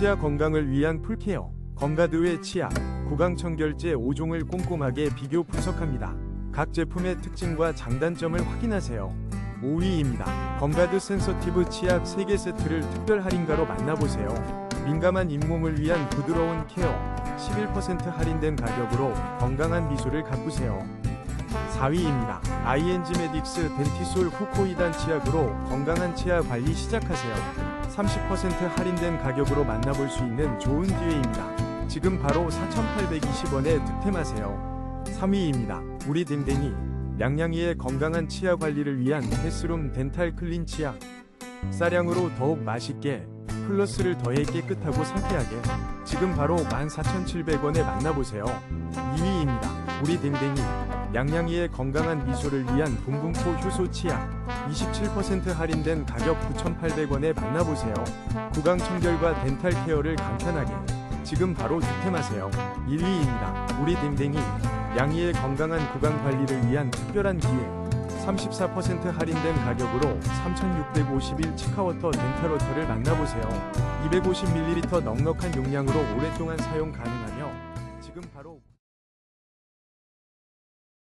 치아 건강을 위한 풀케어, 건가드의 치아, 구강청결제 5종을 꼼꼼하게 비교 분석합니다. 각 제품의 특징과 장단점을 확인하세요. 5위입니다. 건가드 센서티브 치약 3개 세트를 특별 할인가로 만나보세요. 민감한 잇몸을 위한 부드러운 케어, 11% 할인된 가격으로 건강한 미소를 가꾸세요. 4위입니다. ING 메딕스 덴티솔 후코이단 치약으로 건강한 치아 관리 시작하세요. 30% 할인된 가격으로 만나볼 수 있는 좋은 기회입니다. 지금 바로 4,820원에 득템하세요. 3위입니다. 우리 댕댕이 냥냥이의 건강한 치아 관리를 위한 패스룸 덴탈 클린 치약 싸량으로 더욱 맛있게 플러스를 더해 깨끗하고 상쾌하게 지금 바로 14,700원에 만나보세요. 2위입니다. 우리 댕댕이 냥냥이의 건강한 미소를 위한 붕붕포 효소 치약 27% 할인된 가격 9,800원에 만나보세요. 구강 청결과 덴탈 케어를 간편하게 지금 바로 득템하세요. 1위입니다. 우리 댕댕이 양이의 건강한 구강 관리를 위한 특별한 기회 34% 할인된 가격으로 3,651 치카워터 덴탈워터를 만나보세요. 250ml 넉넉한 용량으로 오랫동안 사용 가능하며 지금 바로